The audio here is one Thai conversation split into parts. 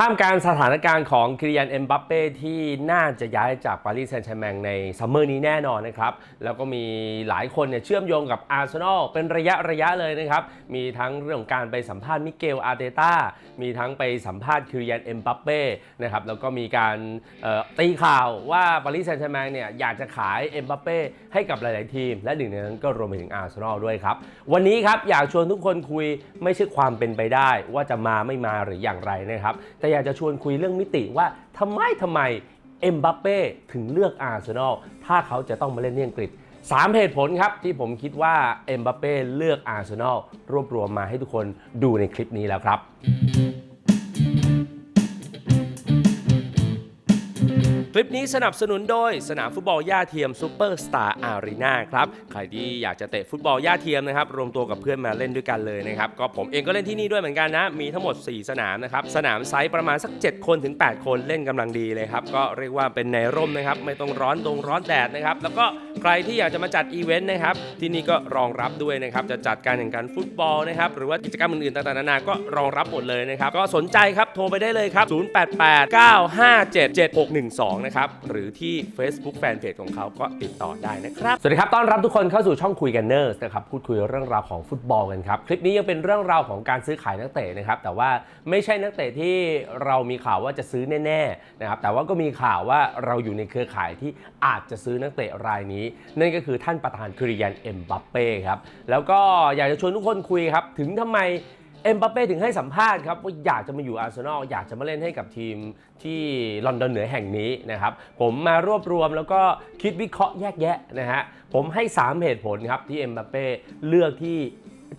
ท่ามกลางสถานการณ์ของคริยันเอ็มบัปเป้ที่น่าจะย้ายจากปารีสแซงต์แชร์แมงในซัมเมอร์นี้แน่นอนนะครับ แล้วก็มีหลายคนเนี่ยเชื่อมโยงกับอาร์เซนอลเป็นระยะระยะเลยนะครับ มีทั้งเรื่องของการไปสัมภาษณ์มิเกลอาร์เตต้ามีทั้งไปสัมภาษณ์คริยันเอ็มบัปเป้นะครับแล้วก็มีการตีข่าวว่าปารีสแซงต์แชร์แมงเนี่ยอยากจะขายเอ็มบัปเป้ให้กับหลาย ๆ ทีม และหนึ่งในนั้นก็รวมไปถึงอาร์เซนอลด้วยครับวันนี้ครับอยากชวนทุกคนคุยไม่ใช่ความเป็นไปได้ ว่าจะมาไม่มาหรืออย่างไรนะครับแต่อยากจะชวนคุยเรื่องมิติว่าทำไมทำไมเอ็มบัปเป้ถึงเลือกอาร์เซนอลถ้าเขาจะต้องมาเล่นที่อังกฤษ3เหตุผลครับ ที่ผมคิดว่าเอ็มบัปเป้เลือกอาร์เซนอลรวบรวมมาให้ทุกคนดูในคลิปนี้แล้วครับ ลิปนี้สนับสนุนโดยสนามฟุตบอลย่าเทียมซูเปอร์สตาร์อารีนาครับ ใครที่อยากจะเตะฟุตบอลย่าเทียมนะครับ รวมตัวกับเพื่อนมาเล่นด้วยกันเลยนะครับ ก็ผมเองก็เล่นที่นี่ด้วยเหมือนกันนะ มีทั้งหมด 4 สนามนะครับ สนามไซส์ประมาณสัก 7 คนถึง 8 คนเล่นกำลังดีเลยครับ ก็เรียกว่าเป็นในร่มนะครับ ไม่ต้องร้อนตรงร้อนแดดนะครับ แล้วก็ใครที่อยากจะมาจัดอีเวนต์นะครับ ที่นี่ก็รองรับด้วยนะครับ จะจัดการแข่งขันฟุตบอลนะครับ หรือว่ากิจกรรมอื่นๆต่างๆนานาก็รองรับหมดเลยนะครับ ก็สนใจครับ โทรไปได้เลยครับ 0889577612นะครับหรือที่ Facebook Fanpage ของเขาก็ติดต่อได้นะครับ สวัสดีครับต้อนรับทุกคนเข้าสู่ช่องคุยกันเนอร์นะครับพูดคุยเรื่องราวของฟุตบอลกันครับ คลิปนี้ยังเป็นเรื่องราวของการซื้อขายนักเตะนะครับแต่ว่าไม่ใช่นักเตะที่เรามีข่าวว่าจะซื้อแน่ๆนะครับแต่ว่าก็มีข่าวว่าเราอยู่ในเครือข่ายที่อาจจะซื้อนักเตะรายนี้ นั่นก็คือท่านประธานคริยันเอ็มบัปเป้ครับแล้วก็อยากจะชวนทุกคนคุยครับถึงทำไม เอ็มบัปเป้ถึงให้สัมภาษณ์ครับว่าอยากจะมาอยู่อาร์เซนอลอยากจะมาเล่นให้กับทีมที่ลอนดอนเหนือแห่งนี้นะครับ ผมมารวบรวมแล้วก็คิดวิเคราะห์แยกแยะนะฮะผมให้ 3 เหตุผลครับที่เอ็มบัปเป้เลือกที่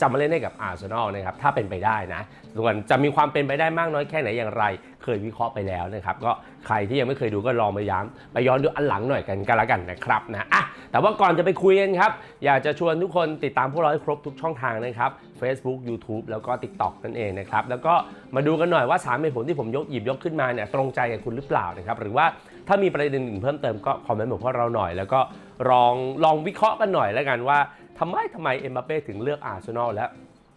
จะมาเล่นให้กับอาร์เซนอลนะครับถ้าเป็นไปได้นะ ส่วนจะมีความเป็นไปได้มากน้อยแค่ไหนอย่างไร เคยวิเคราะห์ไปแล้วนะครับ ก็ใครที่ยังไม่เคยดูก็ลองไปย้ำไปย้อนดูอันหลังหน่อยกันก็แล้วกันนะครับนะอะแต่ว่าก่อนจะไปคุยกันครับ อยากจะชวนทุกคนติดตามพวกเราให้ครบทุกช่องทางนะครับ Facebook YouTube แล้วก็ TikTok นั่นเองนะครับ แล้วก็มาดูกันหน่อยว่า3เหตุผลที่ผมยกหยิบยกขึ้นมาเนี่ยตรงใจกับคุณหรือเปล่านะครับหรือว่าถ้ามีประเด็นอื่นเพิ่มเติมก็คอมเมนต์บอกพวกเราหน่อย แล้วก็ลองลองวิเคราะห์กันหน่อยแล้วกันว่า ทำไมทำไมเอ็มบัปเป้ถึงเลือกอาร์เซนอลและ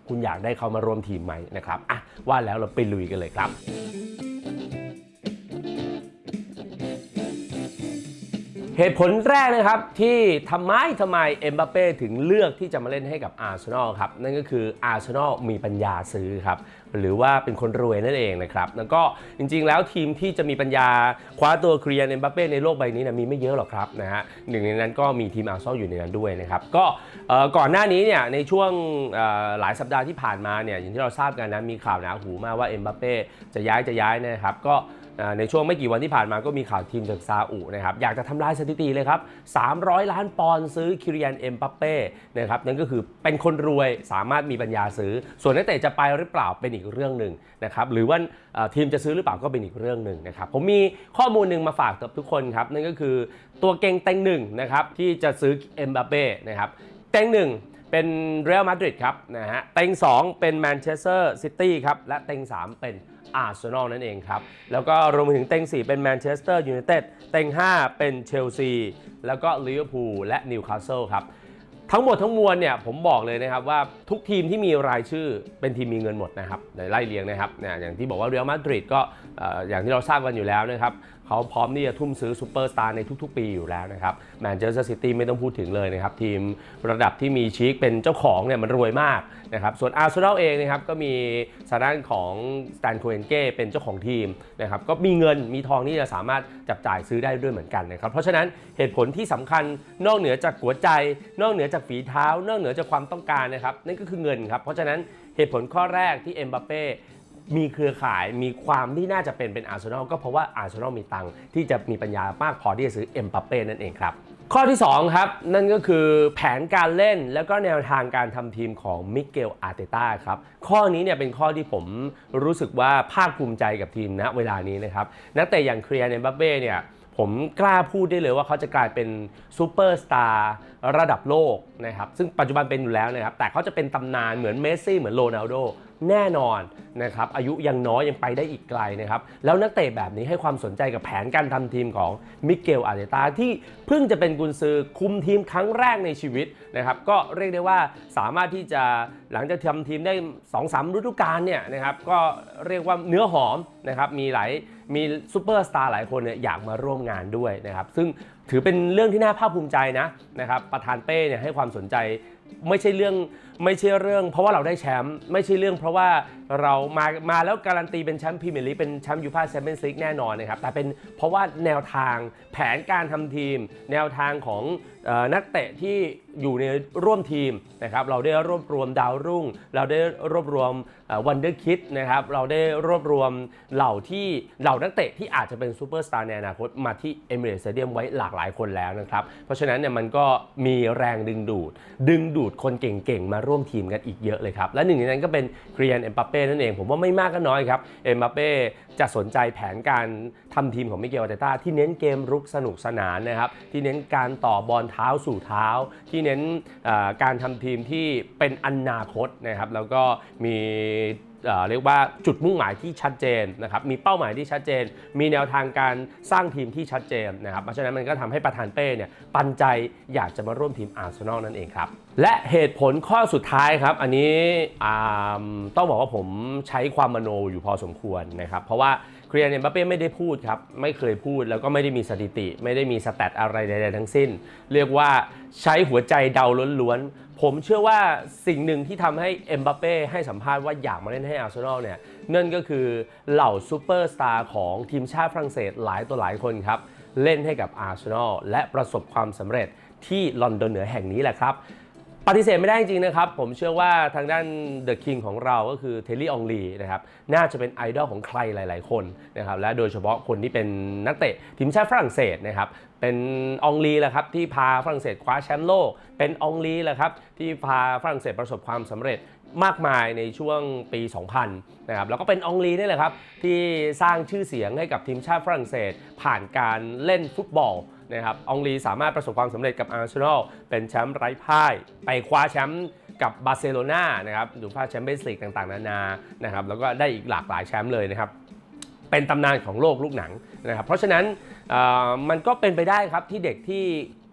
คุณอยากได้เขามาร่วมทีมไหมนะครับอะว่าแล้วเราไปลุยกันเลยครับ เหตุผลแรกนะครับที่ทำไมทำไมเอ็มบัปเป้ถึงเลือกที่จะมาเล่นให้กับอาร์เซนอลครับนั่นก็คืออาร์เซนอลมีปัญญาซื้อครับหรือว่าเป็นคนรวยนั่นเองนะครับแล้วก็จริงๆ แล้วทีมที่จะมีปัญญาคว้าตัวเคลียร์เอ็มบัปเป้ในโลกใบนี้นะมีไม่เยอะหรอกครับนะฮะหนึ่งในนั้นก็มีทีมอาร์เซนอลอยู่ในนั้นด้วยนะครับก็ก่อนหน้านี้เนี่ยในช่วงหลายสัปดาห์ที่ผ่านมาเนี่ยอย่างที่เราทราบกันนะมีข่าวหนาหูมากว่าเอ็มบัปเป้จะย้ายจะย้ายนะครับก็ ในช่วงไม่กี่วันที่ผ่านมาก็มีข่าวทีมจากซาอุนะครับอยากจะทำลายสถิติเลยครับ 300 ล้านปอนด์ซื้อคิริยันเอ็มปัปเป้นะครับนั่นก็คือเป็นคนรวยสามารถมีปัญญาซื้อ ส่วนนักเตะจะไปหรือเปล่าเป็นอีกเรื่องหนึ่งนะครับหรือว่าทีมจะซื้อหรือเปล่าก็เป็นอีกเรื่องหนึ่งนะครับผมมีข้อมูลหนึ่งมาฝากกับทุกคนครับนั่นก็คือตัวเก่งเต็งหนึ่งนะครับที่จะซื้อเอ็มบัปเป้นะครับเต็งหนึ่งเป็นเรอัลมาดริดครับนะฮะเต็ง2 เป็นแมนเชสเตอร์ซิตี้ครับและเต็ง 3 เป็น อาร์เซนอลนั่นเองครับ แล้วก็รวมไปถึงเต็ง 4 เป็นแมนเชสเตอร์ยูไนเต็ดเต็ง 5 เป็นเชลซี แล้วก็ลิเวอร์พูลและนิวคาสเซิลครับ ทั้งหมดทั้งมวลเนี่ยผมบอกเลยนะครับว่าทุกทีมที่มีรายชื่อเป็นทีมมีเงินหมดนะครับในไล่เรียงนะครับเนี่ยอย่างที่บอกว่าเรอัลมาดริดก็อย่างที่เราทราบกันอยู่แล้วนะครับ เขาพร้อมที่จะทุ่มซื้อซูเปอร์สตาร์ในทุกๆ ปีอยู่แล้วนะครับแมนเชสเตอร์ซิตี้ไม่ต้องพูดถึงเลยนะครับ ทีมระดับที่มีชีคเป็นเจ้าของเนี่ยมันรวยมากนะครับส่วนอาร์เซนอลเองนะครับก็มีสถานของสแตนโคเอนเก้เป็นเจ้าของทีมนะครับก็มีเงินมีทองที่จะสามารถจับจ่ายซื้อได้ด้วยเหมือนกันนะครับเพราะฉะนั้นเหตุผลที่สำคัญนอกเหนือจากหัวใจ นอกเหนือจากฝีเท้า นอกเหนือจากความต้องการนะครับนั่นก็คือเงินครับเพราะฉะนั้นเหตุผลข้อแรกที่เอ็มบัปเป้ มีเครือข่ายมีความที่น่าจะเป็นเป็นอาร์เซนอลก็เพราะว่าอาร์เซนอลมีตังค์ที่จะมีปัญญามากพอที่จะซื้อเอ็มบัปเป้นั่นเองครับ ข้อที่ 2 ครับ นั่นก็คือแผนการเล่นแล้วก็แนวทางการทำทีมของมิเกลอาร์เตต้าครับ ข้อนี้เนี่ยเป็นข้อที่ผมรู้สึกว่าภาคภูมิใจกับทีมณเวลานี้นะครับนักเตะอย่างเคลียร์เอ็มบัปเป้เนี่ยผมกล้าพูดได้เลยว่าเขาจะกลายเป็นซูเปอร์สตาร์ ระดับโลกนะครับซึ่งปัจจุบันเป็นอยู่แล้วนะครับแต่เขาจะเป็นตำนานเหมือนเมสซี่เหมือนโรนัลโดแน่นอนนะครับอายุยังน้อยยังไปได้อีกไกลนะครับแล้วนักเตะแบบนี้ให้ความสนใจกับแผนการทำทีมของมิเกลอาร์เตตาที่เพิ่งจะเป็นกุนซือคุมทีมครั้งแรกในชีวิตนะครับก็เรียกได้ว่าสามารถที่จะหลังจากทำทีมได้2-3ฤดูกาลเนี่ยนะครับก็เรียกว่าเนื้อหอมนะครับมีหลายมีซูเปอร์สตาร์หลายคนเนี่ยอยากมาร่วมงานด้วยนะครับซึ่ง ถือเป็นเรื่องที่น่าภาคภูมิใจนะนะครับประธานเป้เนี่ยให้ความสนใจไม่ใช่เรื่องไม่ใช่เรื่อง เพราะว่าเราได้แชมป์ไม่ใช่เรื่องเพราะว่าเรามามาแล้วการันตีเป็นแชมป์พรีเมียร์ลีกเป็นแชมป์ยูฟ่าแชมเปี้ยนส์ลีกแน่นอนนะครับแต่เป็นเพราะว่าแนวทางแผนการทำทีม แนวทางของออนักเตะที่อยู่ในร่วมทีมนะครับเราได้รวบรวมดาวรุ่ง เราได้รวบรวมวันเดอร์คิดนะครับเราได้รวบรวมเหล่าที่เหล่านักเตะที่อาจจะเป็นซูเปอร์สตาร์ในอนาคตมาที่เอมิเรตสเตเดียมไว้หลากหลายคนแล้วนะครับเพราะฉะนั้นเนี่ยมันก็มีแรงดึงดูดดึงดูดคนเก่งๆ มาร่วมทีมกันอีกเยอะเลยครับ และหนึ่งในนั้นก็เป็นเกรียนเอ็มปาเป้นั่นเอง ผมว่าไม่มากก็น้อยครับเอ็มปาเป้จะสนใจแผนการทำทีมของมิเกลอาร์เตต้าที่เน้นเกมรุกสนุกสนานนะครับที่เน้นการต่อบอลเท้าสู่เท้า ที่เน้นการทำทีมที่เป็นอนาคตนะครับแล้วก็มี เรียกว่าจุดมุ่งหมายที่ชัดเจนนะครับมีเป้าหมายที่ชัดเจน มีแนวทางการสร้างทีมที่ชัดเจนนะครับเพราะฉะนั้นมันก็ทำให้ประธานเป้เนี่ยปันใจอยากจะมาร่วมทีมอาร์เซนอลนั่นเองครับ และเหตุผลข้อสุดท้ายครับ อันนี้ต้องบอกว่าผมใช้ความมโนอยู่พอสมควรนะครับเพราะว่าเคลียร์เนี่ยบัปเป้ไม่ได้พูดครับ ไม่เคยพูดแล้วก็ไม่ได้มีสถิติ ไม่ได้มีสแตทอะไรใดๆทั้งสิ้น เรียกว่าใช้หัวใจเดาล้วนๆ ผมเชื่อว่าสิ่งหนึ่งที่ทำให้เอ็มบัปเป้ให้สัมภาษณ์ว่าอยากมาเล่นให้อาร์เซนอลเนี่ยนั่นก็คือเหล่าซูเปอร์สตาร์ของทีมชาติฝรั่งเศสหลายตัวหลายคนครับ เล่นให้กับอาร์เซนอลและประสบความสำเร็จที่ลอนดอนเหนือแห่งนี้แหละครับ ปฏิเสธไม่ได้จริงนะครับ ผมเชื่อว่าทางด้านเดอะคิงของเราก็คือเทลลี่อองลีนะครับน่าจะเป็นไอดอลของใครหลาย ๆ คนนะครับและโดยเฉพาะคนที่เป็นนักเตะทีมชาติฝรั่งเศสนะครับ เป็นองลีแหละครับที่พาฝรั่งเศสคว้าแชมป์โลก เป็นองลีแหละครับที่พาฝรั่งเศสประสบความสำเร็จมากมายในช่วงปี 2000 นะครับ แล้วก็เป็นองลีนี่แหละครับ ที่สร้างชื่อเสียงให้กับทีมชาติฝรั่งเศส ผ่านการเล่นฟุตบอลนะครับอองลีสามารถประสบความสำเร็จกับอาร์เซนอลเป็นแชมป์ไร้พ่าย ไปคว้าแชมป์กับบาร์เซโลนานะครับดูฟ้าแชมเปี้ยนส์ลีกต่างๆ นานานะครับแล้วก็ได้อีกหลากหลายแชมป์เลยนะครับ เป็นตำนานของโลกลูกหนังนะครับเพราะฉะนั้นมันก็เป็นไปได้ครับที่เด็กที่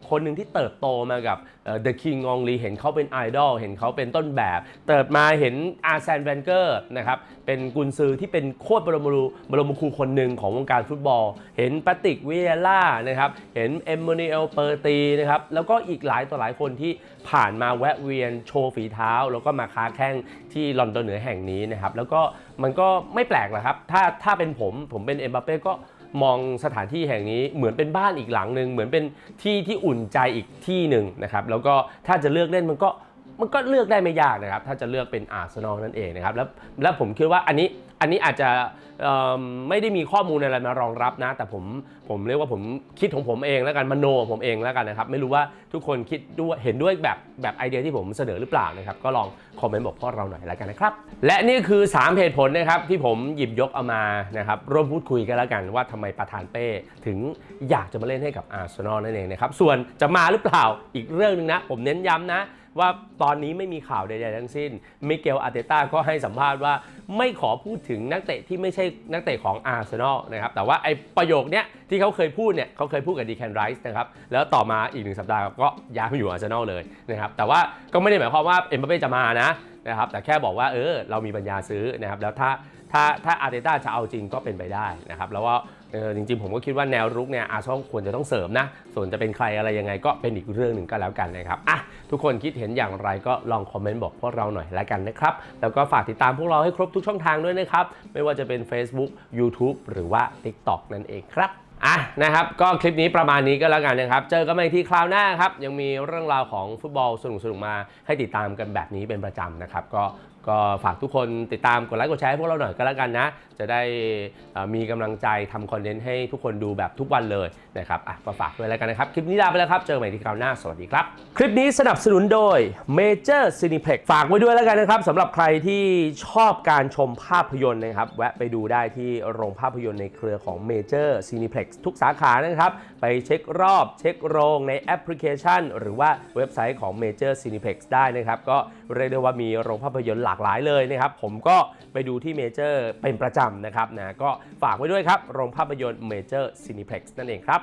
คนหนึ่งที่เติบโตมากับเอ่อ The King องลีเห็นเขาเป็นไอดอลเห็นเขาเป็นต้นแบบ เติบมาเห็นอาร์แซนแวนเกอร์นะครับเป็นกุนซือที่เป็นโคตรบรมรูบรมครูคนหนึ่งของวงการฟุตบอล เห็นปาติกวิเอล่านะครับเห็นเอมโมนิเอลเปอร์ตีนะครับแล้วก็อีกหลายต่อหลายคนที่ผ่านมาแวะเวียนโชว์ฝีเท้า แล้วก็มาค้าแข้งที่ลอนดอนเหนือแห่งนี้นะครับแล้วก็มันก็ไม่แปลกหรอกครับถ้าถ้าเป็นผมผมเป็นเอ็มบัปเป้ก็ มองสถานที่แห่งนี้เหมือนเป็นบ้านอีกหลังหนึ่งเหมือนเป็นที่ที่อุ่นใจอีกที่หนึ่งนะครับแล้วก็ถ้าจะเลือกเล่นมันก็มันก็เลือกได้ไม่ยากนะครับถ้าจะเลือกเป็นอาร์เซนอลนั่นเองนะครับแล้วแล้วผมคิดว่าอันนี้ อันนี้อาจจะไม่ได้มีข้อมูลอะไรมารองรับนะ แต่ผมผมเรียกว่าผมคิดของผมเองแล้วกันมโนของผมเองแล้วกันนะครับ ไม่รู้ว่าทุกคนคิดด้วยเห็นด้วยแบบแบบไอเดียที่ผมเสนอหรือเปล่านะครับ ก็ลองคอมเมนต์บอกพวกเราหน่อยแล้วกันนะครับ และนี่คือ 3เหตุผลนะครับที่ผมหยิบยกเอามานะครับร่วมพูดคุยกันแล้วกันว่าทำไมประธานเป้ถึงอยากจะมาเล่นให้กับอาร์เซนอลนั่นเองนะครับส่วนจะมาหรือเปล่าอีกเรื่องหนึงนะ ผมเน้นย้ำนะ ว่าตอนนี้ไม่มีข่าวใดๆทั้งสิ้น มิเกลอาร์เตต้าก็ให้สัมภาษณ์ว่าไม่ขอพูดถึงนักเตะที่ไม่ใช่นักเตะของอาร์เซนอลนะครับ แต่ว่าไอ้ประโยคเนี้ยที่เขาเคยพูดเนี่ยเขาเคยพูดกับดีแคนไรส์นะครับ แล้วต่อมาอีกหนึ่งสัปดาห์ก็ย้ายมาอยู่อาร์เซนอลเลยนะครับ แต่ว่าก็ไม่ได้หมายความว่าเอ็มบัปเป้จะมานะนะครับแต่แค่บอกว่าเออเรามีปัญญาซื้อนะครับแล้วถ้าถ้าถ้าอาร์เตต้าจะเอาจริงก็เป็นไปได้นะครับแล้วว่า เออจริงๆ ผมก็คิดว่าแนวรุกเนี่ยอาร์เซนอลควรจะต้องเสริมนะ ส่วนจะเป็นใครอะไรยังไงก็เป็นอีกเรื่องหนึ่งก็แล้วกันนะครับอะทุกคนคิดเห็นอย่างไรก็ลองคอมเมนต์บอกพวกเราหน่อยแล้วกันนะครับ แล้วก็ฝากติดตามพวกเราให้ครบทุกช่องทางด้วยนะครับ ไม่ว่าจะเป็น Facebook YouTube หรือว่า TikTok นั่นเองครับอะนะครับก็คลิปนี้ประมาณนี้ก็แล้วกันนะครับ เจอกันใหม่ที่คราวหน้าครับ ยังมีเรื่องราวของฟุตบอลสนุกๆมาให้ติดตามกันแบบนี้เป็นประจำนะครับ ก็ ก็ฝากทุกคนติดตามกดไลค์กดแชร์ให้พวกเราหน่อยก็แล้วกันนะ จะได้มีกำลังใจทำคอนเทนต์ให้ทุกคนดูแบบทุกวันเลยนะครับอะก็ฝากด้วยแล้วกันนะครับ คลิปนี้ลาไปแล้วครับ เจอกันใหม่ที่คราวหน้า สวัสดีครับ คลิปนี้สนับสนุนโดย Major Cineplex ฝากไว้ด้วยแล้วกันนะครับสำหรับใครที่ชอบการชมภาพยนตร์นะครับแวะไปดูได้ที่โรงภาพยนตร์ในเครือของ Major Cineplex ทุกสาขานะครับ ไปเช็ครอบเช็คโรงในแอปพลิเคชัน หรือว่าเว็บไซต์ของ Major Cineplex ได้นะครับก็เรียกได้ว่ามีโรงภาพยนตร์หลากากหลายเลยนะครับ ผมก็ไปดูที่เมเจอร์เป็นประจำนะครับนะก็ฝากไว้ด้วยครับ โรงภาพยนตร์เมเจอร์ซีนิเพล็กซ์นั่นเองครับ